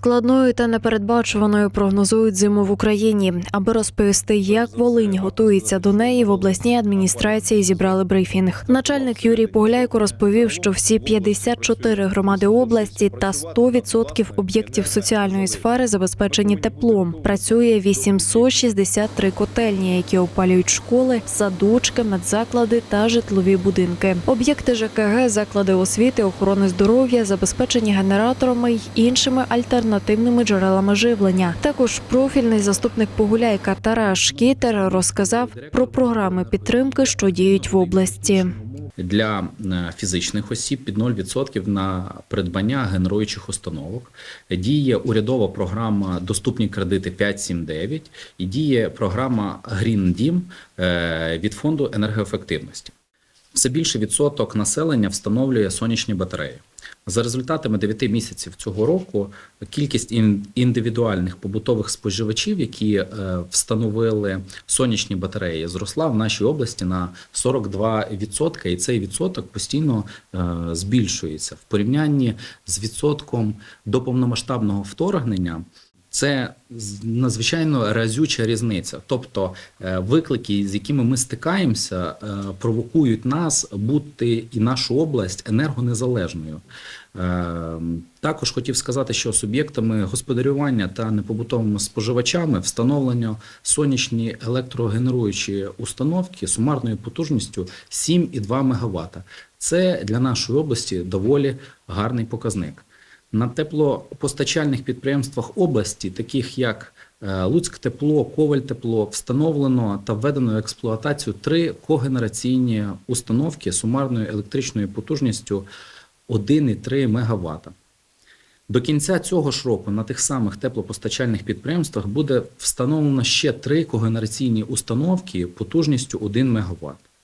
Складною та непередбачуваною прогнозують зиму в Україні. Аби розповісти, як Волинь готується до неї, в обласній адміністрації зібрали брифінг. Начальник Юрій Погуляйко розповів, що всі 54 громади області та 100% об'єктів соціальної сфери забезпечені теплом. Працює 863 котельні, які опалюють школи, садочки, медзаклади та житлові будинки. Об'єкти ЖКГ, заклади освіти, охорони здоров'я забезпечені генераторами й іншими альтернативними джерелами живлення. Також профільний заступник Погуляйка Тарас Шкітер розказав про програми підтримки, що діють в області. для е, фізичних осіб під 0% на придбання генеруючих установок. Діє урядова програма Доступні кредити 579 і діє програма Green Дім е, від фонду енергоефективності. Все більше відсоток населення встановлює сонячні батареї. За результатами 9 місяців цього року кількість ін- індивідуальних побутових споживачів, які е, встановили сонячні батареї, зросла в нашій області на 42%, і цей відсоток постійно е, збільшується в порівнянні з відсотком до повномасштабного вторгнення. Це надзвичайно разюча різниця. Тобто е, виклики, з якими ми стикаємося, е, провокують нас бути і нашу область енергонезалежною. Е, Також хотів сказати, що суб'єктами господарювання та непобутовими споживачами встановлено сонячні електрогенеруючі установки сумарною потужністю 7,2 МВт. Це для нашої області доволі гарний показник. На теплопостачальних підприємствах області, таких як е, Луцьк тепло, Коваль тепло, встановлено та введено в експлуатацію три когенераційні установки сумарною електричною потужністю 1,3 МВт. До кінця цього ж року на тих самих теплопостачальних підприємствах буде встановлено ще три когенераційні установки потужністю 1 МВт.